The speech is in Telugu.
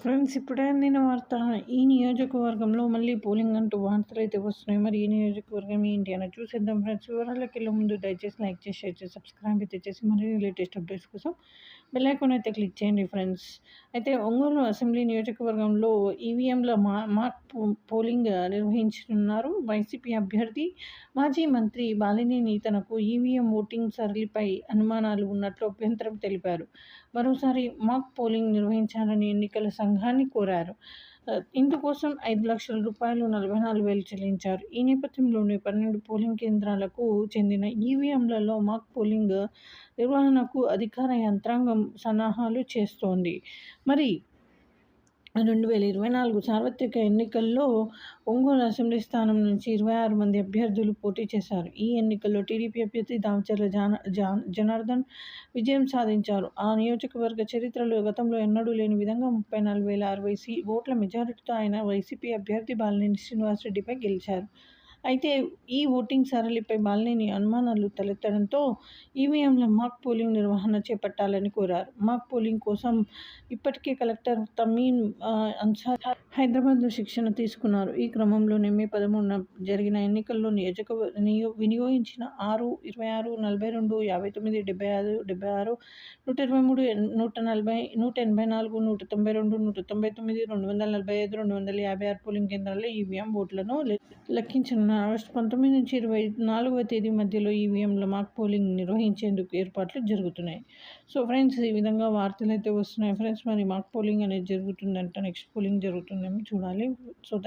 ఫ్రెండ్స్ ఇప్పుడే అందిన వార్త ఈ నియోజకవర్గంలో మళ్ళీ పోలింగ్ అంటూ వార్తలు అయితే వస్తున్నాయి. మరి ఈ నియోజకవర్గం ఏంటి అని చూసేద్దాం ఫ్రెండ్స్. వివరాలకు వెళ్ళే ముందు దయచేసి లైక్ చేసి షేర్ చేసి సబ్స్క్రైబ్ అయితే చేసి మరి లేటెస్ట్ అప్డేట్స్ కోసం బెల్ అయితే క్లిక్ చేయండి ఫ్రెండ్స్. అయితే ఒంగోలు అసెంబ్లీ నియోజకవర్గంలో ఈవీఎంల మా మార్క్ పోలింగ్ నిర్వహించనున్నారు. వైసీపీ అభ్యర్థి మాజీ మంత్రి బాలినేని తనకు ఈవీఎం ఓటింగ్ సరళిపై అనుమానాలు ఉన్నట్లు అభ్యంతరం తెలిపారు. మరోసారి మాక్ పోలింగ్ నిర్వహించాలని ఎన్నికల సంఘాన్ని కోరారు. ఇందుకోసం ఐదు లక్షల రూపాయలు నలభై నాలుగు వేలు చెల్లించారు. ఈ నేపథ్యంలోనే పన్నెండు పోలింగ్ కేంద్రాలకు చెందిన ఈవీఎంలలో మాక్ పోలింగ్ నిర్వహణకు అధికార యంత్రాంగం సన్నాహాలు చేస్తోంది. మరి రెండు వేల ఇరవై నాలుగు సార్వత్రిక ఎన్నికల్లో ఒంగోలు అసెంబ్లీ స్థానం నుంచి ఇరవై ఆరు మంది అభ్యర్థులు పోటీ చేశారు. ఈ ఎన్నికల్లో టీడీపీ అభ్యర్థి దామచర్ల జాన జనార్దన్ విజయం సాధించారు. ఆ నియోజకవర్గ చరిత్రలో గతంలో ఎన్నడూ లేని విధంగా ముప్పై నాలుగు వేల అరవై సీ ఓట్ల మెజారిటీతో ఆయన వైసీపీ అభ్యర్థి బాలినేని శ్రీనివాసరెడ్డిపై గెలిచారు. అయితే ఈ ఓటింగ్ సరళిపై బాలినేని అనుమానాలు తలెత్తడంతో ఈవీఎంల మాక్ పోలింగ్ నిర్వహణ చేపట్టాలని కోరారు. మాక్ పోలింగ్ కోసం ఇప్పటికే కలెక్టర్ తమీన్ అన్సార్ హైదరాబాద్లో శిక్షణ తీసుకున్నారు. ఈ క్రమంలోనే మే పదమూడున జరిగిన ఎన్నికల్లో నియోజక వినియోగించిన ఆరు ఇరవై ఆరు నలభై రెండు యాభై తొమ్మిది డెబ్బై ఐదు డెబ్బై ఆరు నూట ఇరవై మూడు నూట నలభై నూట ఎనభై నాలుగు నూట తొంభై రెండు నూట తొంభై తొమ్మిది రెండు వందల నలభై ఐదు రెండు వందల యాభై ఆరు పోలింగ్ కేంద్రాల్లో ఈవీఎం ఓట్లను లెక్కించనున్నారు. ఆగస్టు పంతొమ్మిది నుంచి ఇరవై నాలుగవ తేదీ మధ్యలో ఈవీఎంల మాక్ పోలింగ్ నిర్వహించేందుకు ఏర్పాట్లు జరుగుతున్నాయి. సో ఫ్రెండ్స్ ఈ విధంగా వార్తలు అయితే వస్తున్నాయి. ఫ్రెండ్స్ మరి మాక్ పోలింగ్ అనేది జరుగుతుందంట. నెక్స్ట్ పోలింగ్ జరుగుతుందేమో చూడాలి. సో